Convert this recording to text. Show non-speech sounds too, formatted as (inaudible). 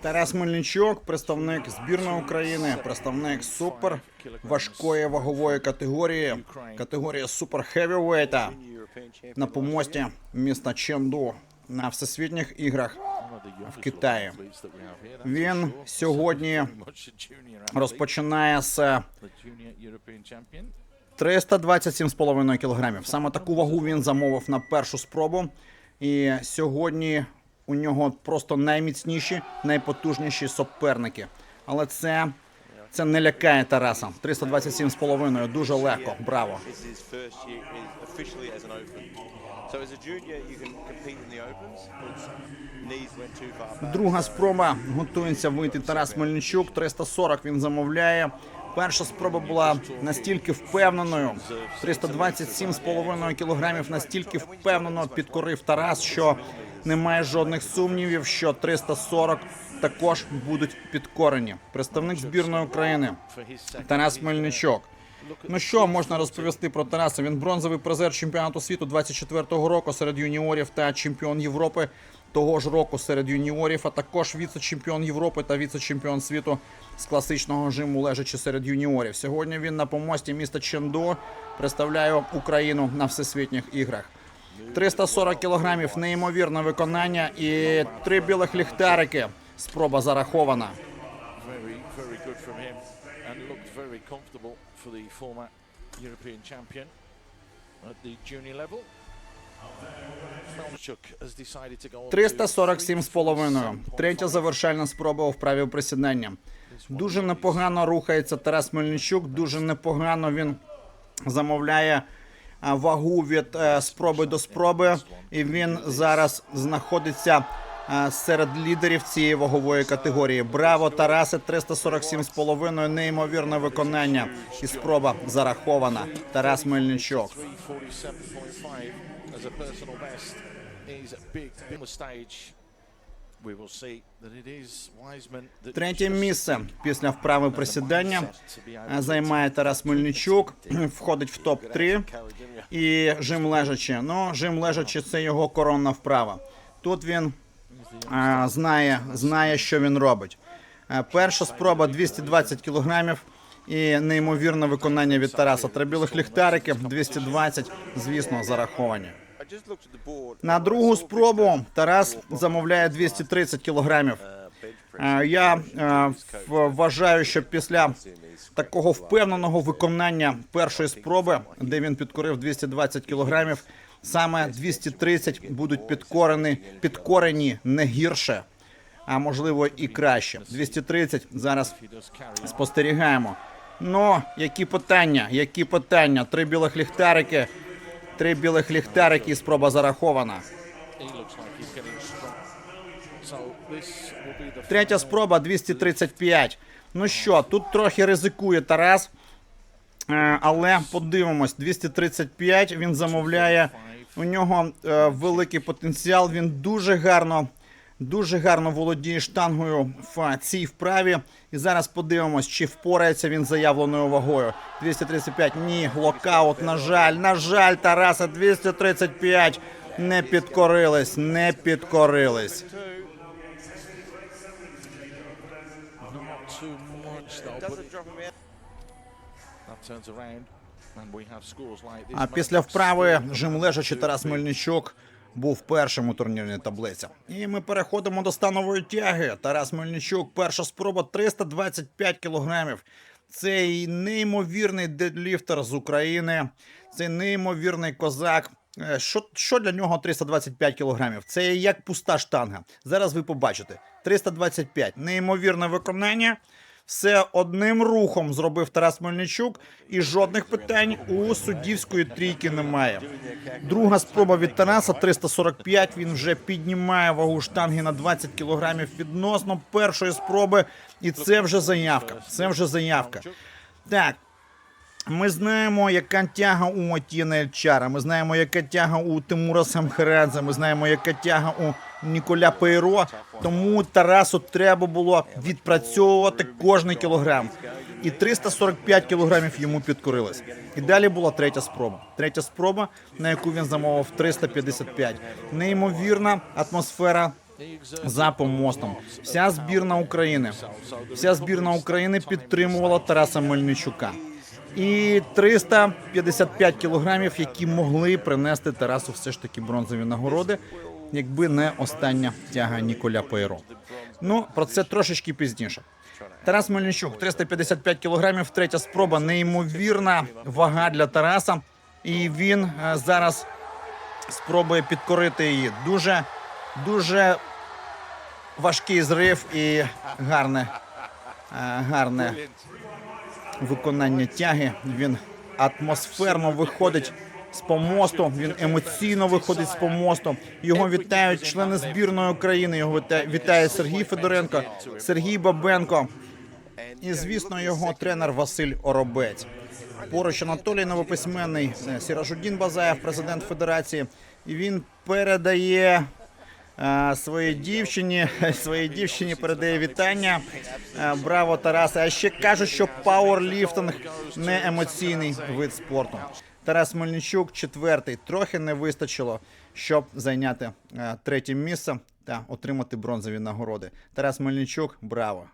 Тарас Мельничук, представник збірної України, представник супер важкої вагової категорії, категорія супер хевівейта на помості міста Ченду на всесвітніх іграх в Китаї. Він сьогодні розпочинає з 327,5 кілограмів. Саме таку вагу він замовив на першу спробу. І сьогодні у нього просто найміцніші, найпотужніші суперники. Але це, це не лякає Тараса. 327,5 дуже легко. Браво. Друга спроба готується вийти Тарас Мельничук. 340 він замовляє. Перша спроба була настільки впевненою. 327,5 кілограмів настільки впевнено підкорив Тарас, що немає жодних сумнівів, що 340 також будуть підкорені. Представник збірної України Тарас Мельничук. Ну що можна розповісти про Тараса? Він бронзовий призер чемпіонату світу 24-го року серед юніорів та чемпіон Європи того ж року серед юніорів, а також віце-чемпіон Європи та віце-чемпіон світу з класичного жиму лежачи серед юніорів. Сьогодні він на помості міста Чендо представляє Україну на всесвітніх іграх. 340 кілограмів, неймовірне виконання і три білих ліхтарики. Спроба зарахована. to go on to 347,5. Третя завершальна спроба у вправі присідання. Дуже непогано рухається Тарас Мельничук. Дуже непогано він замовляє вагу від е, спроби до спроби. І він зараз знаходиться е, серед лідерів цієї вагової категорії. Браво, Тарасе! 347,5. Неймовірне виконання. І спроба зарахована. Тарас Мельничук. 347.5 as a personal is a big, big. Третє місце після вправи присідання займає Тарас Мельничук. Входить в топ 3 і жим лежачи. Ну, жим лежачи це його коронна вправа. Тут він е, знає, знає, що він робить. Е, перша спроба 220 кілограмів. І неймовірне виконання від Тараса. Три білих ліхтарики, 220, звісно, зараховані. На другу спробу Тарас замовляє 230 кілограмів. Е, Я е, вважаю, що після такого впевненого виконання першої спроби, де він підкорив 220 кілограмів, саме 230 будуть підкорені, підкорені не гірше, а можливо і краще. 230 зараз спостерігаємо. Ну, які питання? Які питання? Три білих ліхтарики, три білих ліхтарики, і спроба зарахована. Третя спроба 235. Ну що, тут трохи ризикує Тарас. Е, Але подивимось, 235 він замовляє. У нього е, великий потенціал. Він дуже гарно, дуже гарно володіє штангою в цій вправі. І зараз подивимось, чи впорається він заявленою вагою. 235. Ні, локаут. На жаль, на жаль, Тараса 235. Не підкорились, не підкорились. А після вправи жим лежачи Тарас Мельничук був першим у турнірній таблиці. І ми переходимо до станової тяги. Тарас Мельничук, перша спроба 325 кілограмів. Цей неймовірний дедліфтер з України. Цей неймовірний козак. Е, Що, що для нього 325 кілограмів? Це як пуста штанга. Зараз ви побачите. 325. Неймовірне виконання. Все одним рухом зробив Тарас Мельничук, і жодних питань у суддівської трійки немає. Друга спроба від Тараса 345. Він вже піднімає вагу штанги на 20 кілограмів відносно першої спроби, і це вже заявка. Це вже заявка. Так. Ми знаємо, яка тяга у Матіна Ельчара. Ми знаємо, яка тяга у Тимура Самхерадзе. Ми знаємо, яка тяга у Ніколя Пейро. Тому Тарасу треба було відпрацьовувати кожний кілограм. І 345 кілограмів йому підкорилось. І далі була третя спроба. Третя спроба, на яку він замовив 355. Неймовірна атмосфера за помостом. Вся збірна України, вся збірна України підтримувала Тараса Мельничука. І 355 кілограмів, які могли принести Тарасу все ж таки бронзові нагороди, якби не остання тяга Ніколя Пейро. Ну про це трошечки пізніше. Тарас Мельничук, 355 кілограмів, третя спроба, неймовірна вага для Тараса. І він е, зараз спробує підкорити її. Дуже, дуже важкий зрив і гарне, е, гарне виконання тяги. Він атмосферно виходить з помосту. Він емоційно виходить з помосту. Його вітають члени збірної України. Його вітає, Сергій Федоренко, Сергій Бабенко. І, звісно, його тренер Василь Оробець. Поруч Анатолій Новописьменний, Сіражудін Базаєв, президент Федерації. І він передає своїй дівчині, (laughs) своїй дівчині передає вітання. Е, Браво, Тарасе. А ще кажуть, що пауерліфтинг не емоційний вид спорту. Тарас Мельничук, четвертий. Трохи не вистачило, щоб зайняти е, третє місце та отримати бронзові нагороди. Тарас Мельничук, браво!